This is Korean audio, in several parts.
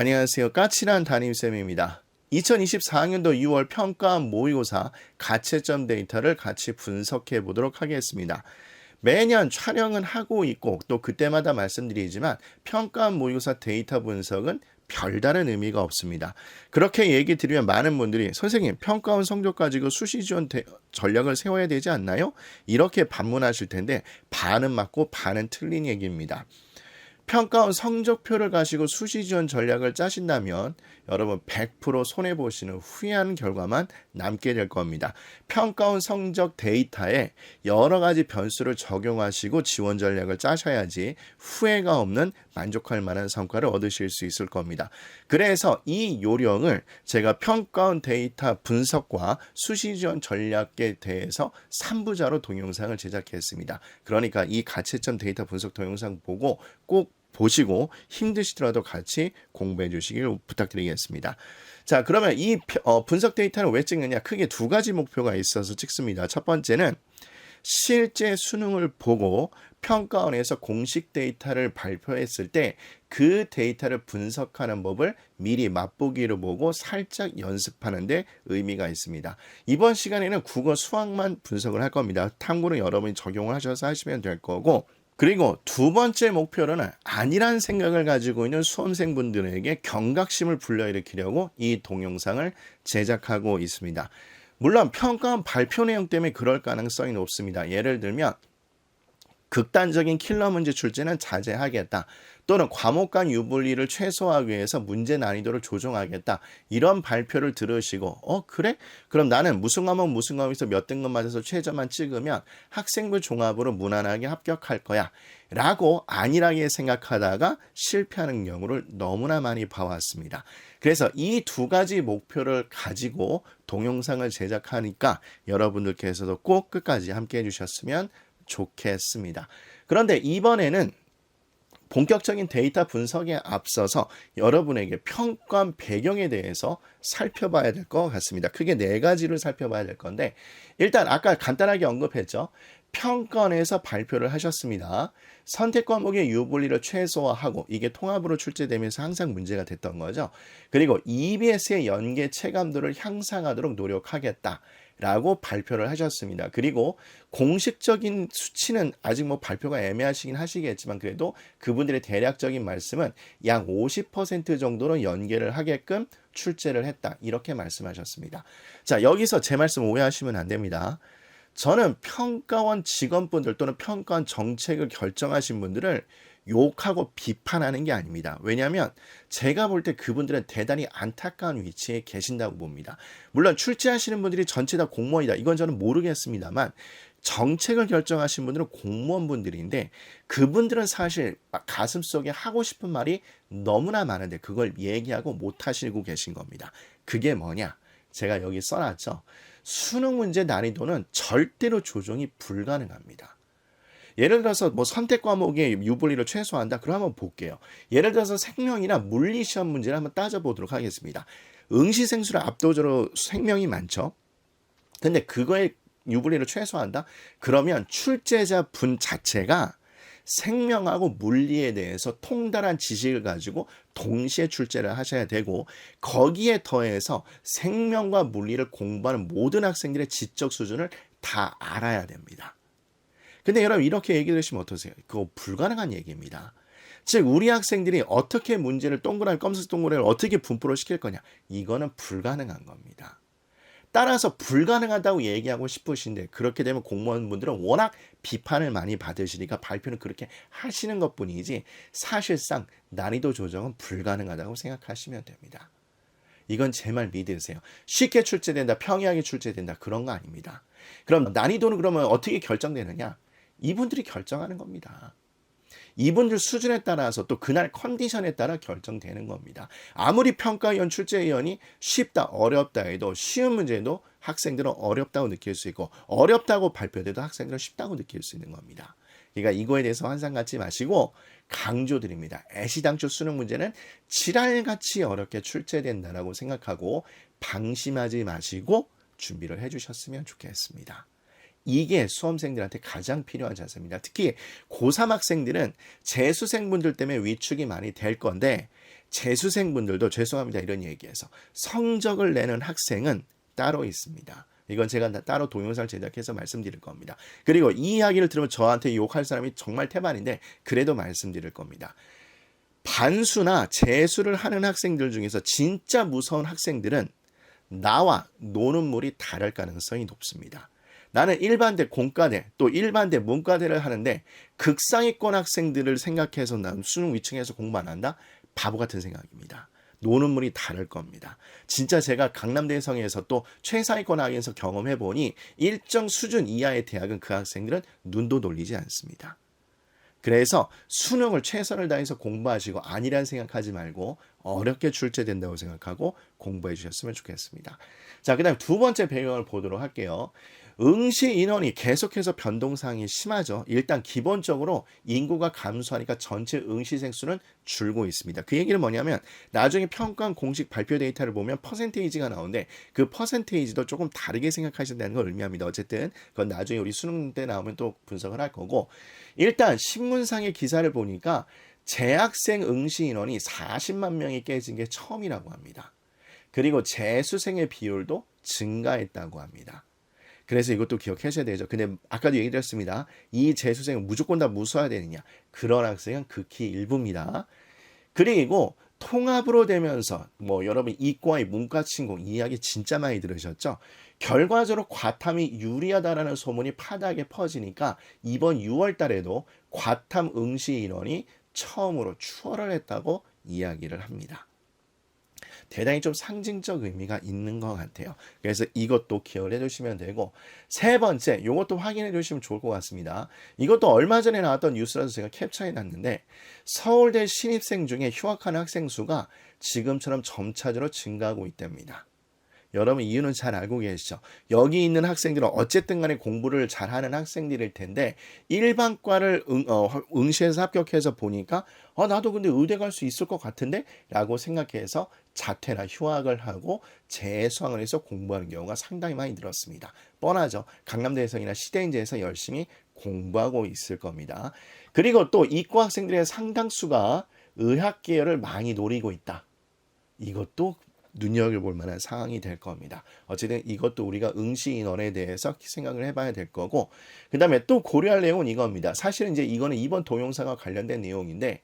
안녕하세요. 까칠한 담임쌤입니다. 2024학년도 6월 평가 모의고사 가채점 데이터를 같이 분석해 보도록 하겠습니다. 매년 촬영은 하고 있고 또 그때마다 말씀드리지만 평가 모의고사 데이터 분석은 별다른 의미가 없습니다. 그렇게 얘기 드리면 많은 분들이 선생님 평가원 성적 가지고 수시 지원 대, 전략을 세워야 되지 않나요? 이렇게 반문하실 텐데 반은 맞고 반은 틀린 얘기입니다. 평가원 성적표를 가지고 수시 지원 전략을 짜신다면 여러분 100% 손해 보시는 후회하는 결과만 남게 될 겁니다. 평가원 성적 데이터에 여러 가지 변수를 적용하시고 지원 전략을 짜셔야지 후회가 없는 만족할 만한 성과를 얻으실 수 있을 겁니다. 그래서 이 요령을 제가 평가원 데이터 분석과 수시 지원 전략에 대해서 3부자로 동영상을 제작했습니다. 그러니까 이 가채점 데이터 분석 동영상 보고 꼭 보시고 힘드시더라도 같이 공부해 주시길 부탁드리겠습니다. 자, 그러면 이 어, 분석 데이터를 왜 찍느냐? 크게 두 가지 목표가 있어서 찍습니다. 첫 번째는 실제 수능을 보고 평가원에서 공식 데이터를 발표했을 때 그 데이터를 분석하는 법을 미리 맛보기로 보고 살짝 연습하는데 의미가 있습니다. 이번 시간에는 국어 수학만 분석을 할 겁니다. 탐구는 여러분이 적용을 하셔서 하시면 될 거고 그리고 두 번째 목표로는 아니란 생각을 가지고 있는 수험생분들에게 경각심을 불러일으키려고 이 동영상을 제작하고 있습니다. 물론 평가 발표 내용 때문에 그럴 가능성이 높습니다. 예를 들면 극단적인 킬러 문제 출제는 자제하겠다. 또는 과목 간 유불리를 최소화하기 위해서 문제 난이도를 조정하겠다. 이런 발표를 들으시고 어 그래? 그럼 나는 무슨 과목 무슨 과목에서 몇 등급 맞아서 최저만 찍으면 학생부 종합으로 무난하게 합격할 거야. 라고 안일하게 생각하다가 실패하는 경우를 너무나 많이 봐왔습니다. 그래서 이 두 가지 목표를 가지고 동영상을 제작하니까 여러분들께서도 꼭 끝까지 함께 해주셨으면 좋겠습니다. 그런데 이번에는 본격적인 데이터 분석에 앞서서 여러분에게 평가 배경에 대해서 살펴봐야 될 것 같습니다. 크게 네 가지를 살펴봐야 될 건데 일단 아까 간단하게 언급했죠. 평가원에서 발표를 하셨습니다. 선택 과목의 유불리를 최소화하고 이게 통합으로 출제되면서 항상 문제가 됐던 거죠. 그리고 EBS의 연계 체감도를 향상하도록 노력하겠다. 라고 발표를 하셨습니다. 그리고 공식적인 수치는 아직 뭐 발표가 애매하시긴 하시겠지만 그래도 그분들의 대략적인 말씀은 약 50% 정도로 연계를 하게끔 출제를 했다. 이렇게 말씀하셨습니다. 자, 여기서 제 말씀 오해하시면 안 됩니다. 저는 평가원 직원분들 또는 평가원 정책을 결정하신 분들을 욕하고 비판하는 게 아닙니다. 왜냐하면 제가 볼 때 그분들은 대단히 안타까운 위치에 계신다고 봅니다. 물론 출제하시는 분들이 전체 다 공무원이다. 이건 저는 모르겠습니다만 정책을 결정하신 분들은 공무원분들인데 그분들은 사실 가슴 속에 하고 싶은 말이 너무나 많은데 그걸 얘기하고 못 하시고 계신 겁니다. 그게 뭐냐? 제가 여기 써놨죠. 수능 문제 난이도는 절대로 조정이 불가능합니다. 예를 들어서 뭐 선택 과목의 유불리를 최소화한다. 그럼 한번 볼게요. 예를 들어서 생명이나 물리 시험 문제를 한번 따져보도록 하겠습니다. 응시생수를 압도적으로 생명이 많죠. 근데 그거에 유불리를 최소화한다? 그러면 출제자 분 자체가 생명하고 물리에 대해서 통달한 지식을 가지고 동시에 출제를 하셔야 되고 거기에 더해서 생명과 물리를 공부하는 모든 학생들의 지적 수준을 다 알아야 됩니다. 근데 여러분 이렇게 얘기 들으시면 어떠세요? 그거 불가능한 얘기입니다. 즉 우리 학생들이 어떻게 문제를 동그라미 검은색 동그라미를 어떻게 분포를 시킬 거냐 이거는 불가능한 겁니다. 따라서 불가능하다고 얘기하고 싶으신데 그렇게 되면 공무원분들은 워낙 비판을 많이 받으시니까 발표는 그렇게 하시는 것뿐이지 사실상 난이도 조정은 불가능하다고 생각하시면 됩니다. 이건 제 말 믿으세요. 쉽게 출제된다, 평이하게 출제된다 그런 거 아닙니다. 그럼 난이도는 그러면 어떻게 결정되느냐? 이분들이 결정하는 겁니다. 이분들 수준에 따라서 또 그날 컨디션에 따라 결정되는 겁니다. 아무리 평가위원 출제위원이 쉽다 어렵다 해도 쉬운 문제도 학생들은 어렵다고 느낄 수 있고 어렵다고 발표돼도 학생들은 쉽다고 느낄 수 있는 겁니다. 그러니까 이거에 대해서 환상 갖지 마시고 강조드립니다. 애시당초 수능 문제는 지랄같이 어렵게 출제된다라고 생각하고 방심하지 마시고 준비를 해주셨으면 좋겠습니다. 이게 수험생들한테 가장 필요한 자세입니다. 특히 고3 학생들은 재수생분들 때문에 위축이 많이 될 건데 재수생분들도 죄송합니다. 이런 얘기해서 성적을 내는 학생은 따로 있습니다. 이건 제가 따로 동영상을 제작해서 말씀드릴 겁니다. 그리고 이 이야기를 들으면 저한테 욕할 사람이 정말 태반인데 그래도 말씀드릴 겁니다. 반수나 재수를 하는 학생들 중에서 진짜 무서운 학생들은 나와 노는 물이 다를 가능성이 높습니다. 나는 일반대 공과대 또 일반대 문과대를 하는데 극상위권 학생들을 생각해서 난 수능 위층에서 공부 안 한다? 바보 같은 생각입니다. 노는 물이 다를 겁니다. 진짜 제가 강남대성에서 또 최상위권 학에서 경험해 보니 일정 수준 이하의 대학은 그 학생들은 눈도 돌리지 않습니다. 그래서 수능을 최선을 다해서 공부하시고 아니란 생각하지 말고 어렵게 출제된다고 생각하고 공부해 주셨으면 좋겠습니다. 자, 그 다음 두 번째 배경을 보도록 할게요. 응시 인원이 계속해서 변동상이 심하죠. 일단 기본적으로 인구가 감소하니까 전체 응시생 수는 줄고 있습니다. 그 얘기는 뭐냐면 나중에 평가 공식 발표 데이터를 보면 퍼센테이지가 나오는데 그 퍼센테이지도 조금 다르게 생각하신다는 걸 의미합니다. 어쨌든 그건 나중에 우리 수능 때 나오면 또 분석을 할 거고 일단 신문상의 기사를 보니까 재학생 응시 인원이 40만 명이 깨진 게 처음이라고 합니다. 그리고 재수생의 비율도 증가했다고 합니다. 그래서 이것도 기억하셔야 되죠. 근데 아까도 얘기 드렸습니다. 이 재수생은 무조건 다 무서워야 되느냐. 그런 학생은 극히 일부입니다. 그리고 통합으로 되면서 뭐 여러분 이과의 문과 친구 이야기 진짜 많이 들으셨죠? 결과적으로 과탐이 유리하다라는 소문이 파다하게 퍼지니까 이번 6월 달에도 과탐 응시 인원이 처음으로 추월을 했다고 이야기를 합니다. 대단히 좀 상징적 의미가 있는 것 같아요. 그래서 이것도 기억을 해주시면 되고 세 번째 이것도 확인해 주시면 좋을 것 같습니다. 이것도 얼마 전에 나왔던 뉴스라서 제가 캡처해 놨는데 서울대 신입생 중에 휴학하는 학생 수가 지금처럼 점차적으로 증가하고 있답니다. 여러분 이유는 잘 알고 계시죠? 여기 있는 학생들은 어쨌든 간에 공부를 잘하는 학생들일 텐데 일반과를 응, 어, 응시해서 합격해서 보니까 어, 나도 근데 의대 갈 수 있을 것 같은데 라고 생각해서 자퇴나 휴학을 하고 재수학을 해서 공부하는 경우가 상당히 많이 늘었습니다. 뻔하죠. 강남대에서이나 시대인제에서 열심히 공부하고 있을 겁니다. 그리고 또 이과 학생들의 상당수가 의학 계열을 많이 노리고 있다. 이것도 눈여겨볼 만한 상황이 될 겁니다. 어쨌든 이것도 우리가 응시 인원에 대해서 생각을 해봐야 될 거고, 그 다음에 또 고려할 내용은 이겁니다. 사실은 이제 이거는 이번 동영상과 관련된 내용인데,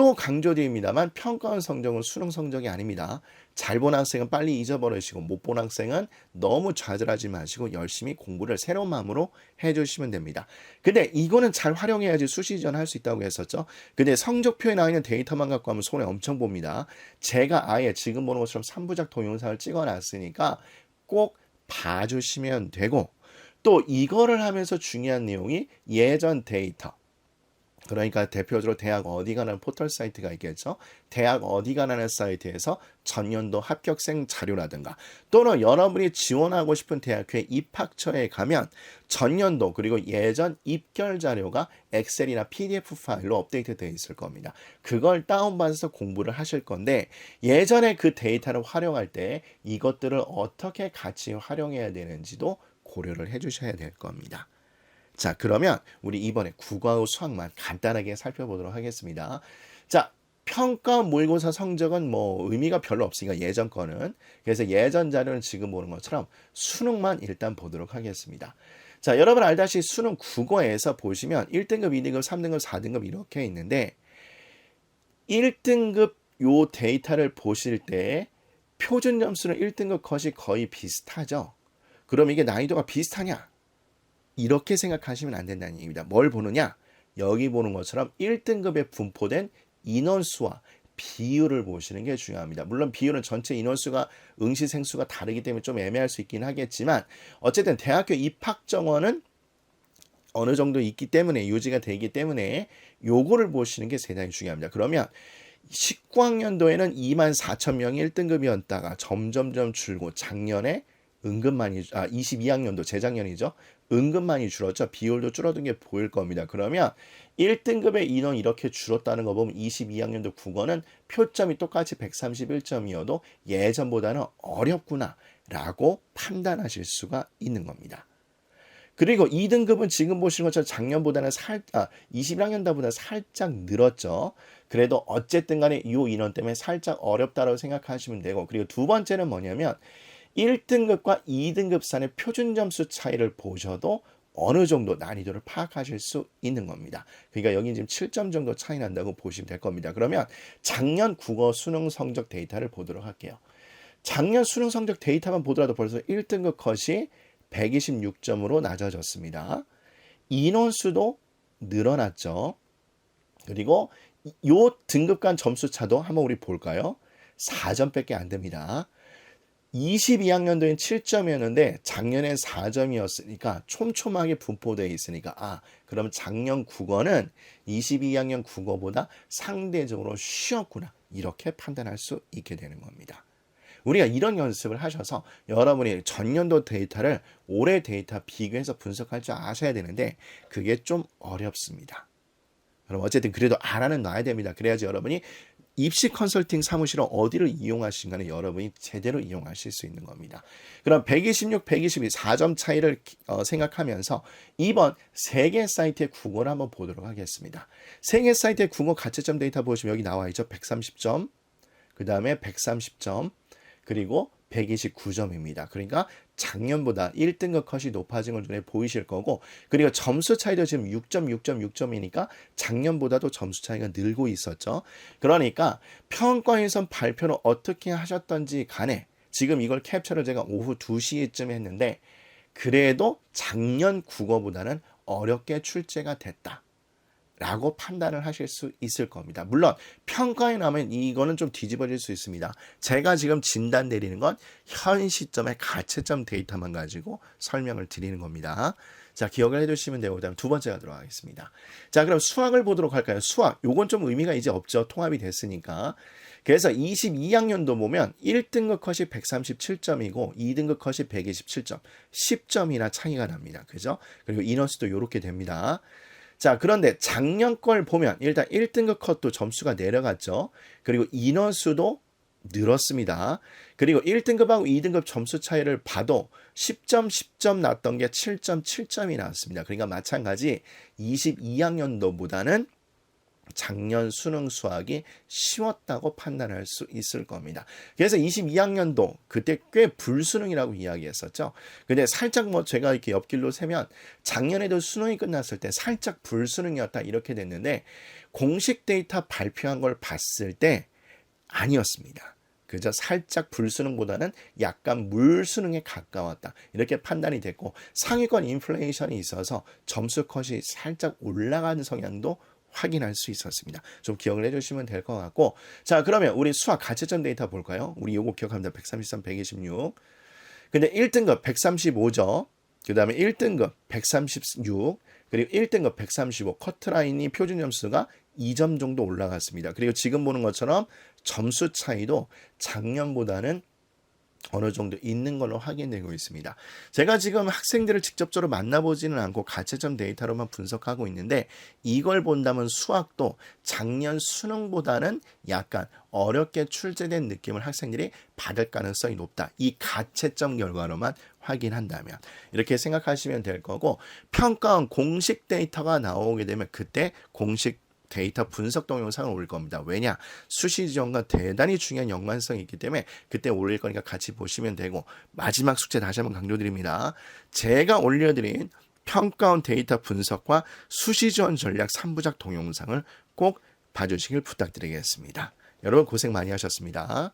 또 강조드립니다만 평가원 성적은 수능 성적이 아닙니다. 잘 본 학생은 빨리 잊어버리시고 못 본 학생은 너무 좌절하지 마시고 열심히 공부를 새로운 마음으로 해주시면 됩니다. 근데 이거는 잘 활용해야지 수시전 할 수 있다고 했었죠. 근데 성적표에 나와 있는 데이터만 갖고 하면 손에 엄청 봅니다. 제가 아예 지금 보는 것처럼 3부작 동영상을 찍어놨으니까 꼭 봐주시면 되고 또 이거를 하면서 중요한 내용이 예전 데이터 그러니까 대표적으로 대학 어디 가는 포털 사이트가 있겠죠. 대학 어디 가는 사이트에서 전년도 합격생 자료라든가 또는 여러분이 지원하고 싶은 대학교의 입학처에 가면 전년도 그리고 예전 입결 자료가 엑셀이나 PDF 파일로 업데이트 되어 있을 겁니다. 그걸 다운받아서 공부를 하실 건데 예전에 그 데이터를 활용할 때 이것들을 어떻게 같이 활용해야 되는지도 고려를 해 주셔야 될 겁니다. 자, 그러면 우리 이번에 국어와 수학만 간단하게 살펴보도록 하겠습니다. 자, 평가 모의고사 성적은 뭐 의미가 별로 없으니까 예전 거는 그래서 예전 자료는 지금 보는 것처럼 수능만 일단 보도록 하겠습니다. 자, 여러분 알다시피 수능 국어에서 보시면 1등급, 2등급, 3등급, 4등급 이렇게 있는데 1등급 요 데이터를 보실 때 표준 점수는 1등급 컷이 거의 비슷하죠. 그럼 이게 난이도가 비슷하냐? 이렇게 생각하시면 안 된다는 얘기입니다. 뭘 보느냐? 여기 보는 것처럼 1등급에 분포된 인원수와 비율을 보시는 게 중요합니다. 물론 비율은 전체 인원수가 응시 생 수가 다르기 때문에 좀 애매할 수 있긴 하겠지만 어쨌든 대학교 입학 정원은 어느 정도 있기 때문에 유지가 되기 때문에 요거를 보시는 게 대단히 중요합니다. 그러면 19학년도에는 2만 4천 명이 1등급이었다가 점점점 줄고 작년에 은근 많이 아 22학년도 재작년이죠. 은근 많이 줄었죠. 비율도 줄어든 게 보일 겁니다. 그러면 1등급의 인원 이렇게 줄었다는 거 보면 22학년도 국어는 표점이 똑같이 131점이어도 예전보다는 어렵구나 라고 판단하실 수가 있는 겁니다. 그리고 2등급은 지금 보시는 것처럼 작년보다는 살, 아, 21학년도보다 살짝 늘었죠. 그래도 어쨌든 간에 이 인원 때문에 살짝 어렵다고 생각하시면 되고, 그리고 두 번째는 뭐냐면, 1등급과 2등급 산의 표준 점수 차이를 보셔도 어느 정도 난이도를 파악하실 수 있는 겁니다. 그러니까 여기 지금 7점 정도 차이 난다고 보시면 될 겁니다. 그러면 작년 국어 수능 성적 데이터를 보도록 할게요. 작년 수능 성적 데이터만 보더라도 벌써 1등급 컷이 126점으로 낮아졌습니다. 인원수도 늘어났죠. 그리고 요 등급 간 점수 차도 한번 우리 볼까요? 4점밖에 안 됩니다. 22학년도엔 7점이었는데 작년엔 4점이었으니까 촘촘하게 분포되어 있으니까 아 그럼 작년 국어는 22학년 국어보다 상대적으로 쉬웠구나 이렇게 판단할 수 있게 되는 겁니다. 우리가 이런 연습을 하셔서 여러분이 전년도 데이터를 올해 데이터 비교해서 분석할 줄 아셔야 되는데 그게 좀 어렵습니다. 그럼 어쨌든 그래도 알아는 놔야 됩니다. 그래야지 여러분이 입시 컨설팅 사무실은 어디를 이용하신가는 여러분이 제대로 이용하실 수 있는 겁니다. 그럼 126, 122 4점 차이를 어, 생각하면서 이번 세개 사이트의 국어를 한번 보도록 하겠습니다. 세개 사이트의 국어 가채점 데이터 보시면 여기 나와 있죠. 130점, 그 다음에 130점, 그리고 129점입니다. 그러니까 작년보다 1등급 컷이 높아진 걸 눈에 보이실 거고 그리고 점수 차이도 지금 6점, 6점, 6점이니까 작년보다도 점수 차이가 늘고 있었죠. 그러니까 평가에선 발표를 어떻게 하셨던지 간에 지금 이걸 캡처를 제가 오후 2시쯤 했는데 그래도 작년 국어보다는 어렵게 출제가 됐다. 라고 판단을 하실 수 있을 겁니다. 물론 평가에 나면 이거는 좀 뒤집어질 수 있습니다. 제가 지금 진단 내리는 건 현 시점의 가채점 데이터만 가지고 설명을 드리는 겁니다. 자, 기억을 해 두시면 되고 그다음 두 번째가 들어가겠습니다. 자, 그럼 수학을 보도록 할까요? 수학. 요건 좀 의미가 이제 없죠. 통합이 됐으니까. 그래서 22학년도 보면 1등급 컷이 137점이고 2등급 컷이 127점. 10점이나 차이가 납니다. 그죠? 그리고 인원수도 이렇게 됩니다. 자, 그런데 작년 걸 보면 일단 1등급 컷도 점수가 내려갔죠. 그리고 인원수도 늘었습니다. 그리고 1등급하고 2등급 점수 차이를 봐도 10점, 10점 났던 게 7점, 7점이 나왔습니다. 그러니까 마찬가지 22학년도보다는 작년 수능 수학이 쉬웠다고 판단할 수 있을 겁니다. 그래서 22학년도 그때 꽤 불수능이라고 이야기했었죠. 근데 살짝 뭐 제가 이렇게 옆길로 세면 작년에도 수능이 끝났을 때 살짝 불수능이었다 이렇게 됐는데 공식 데이터 발표한 걸 봤을 때 아니었습니다. 그저 살짝 불수능보다는 약간 물수능에 가까웠다. 이렇게 판단이 됐고 상위권 인플레이션이 있어서 점수 컷이 살짝 올라가는 성향도 확인할 수 있었습니다. 좀 기억을 해주시면 될 것 같고 자 그러면 우리 수학 가채점 데이터 볼까요? 우리 요거 기억합니다. 133, 126 근데 1등급 135점 그 다음에 1등급 136 그리고 1등급 135 커트라인이 표준 점수가 2점 정도 올라갔습니다. 그리고 지금 보는 것처럼 점수 차이도 작년보다는 어느 정도 있는 걸로 확인되고 있습니다. 제가 지금 학생들을 직접적으로 만나보지는 않고 가채점 데이터로만 분석하고 있는데 이걸 본다면 수학도 작년 수능보다는 약간 어렵게 출제된 느낌을 학생들이 받을 가능성이 높다. 이 가채점 결과로만 확인한다면 이렇게 생각하시면 될 거고 평가원 공식 데이터가 나오게 되면 그때 공식 데이터 분석 동영상을 올릴 겁니다. 왜냐? 수시 지원과 대단히 중요한 연관성이 있기 때문에 그때 올릴 거니까 같이 보시면 되고 마지막 숙제 다시 한번 강조드립니다. 제가 올려드린 평가원 데이터 분석과 수시 지원 전략 3부작 동영상을 꼭 봐주시길 부탁드리겠습니다. 여러분 고생 많이 하셨습니다.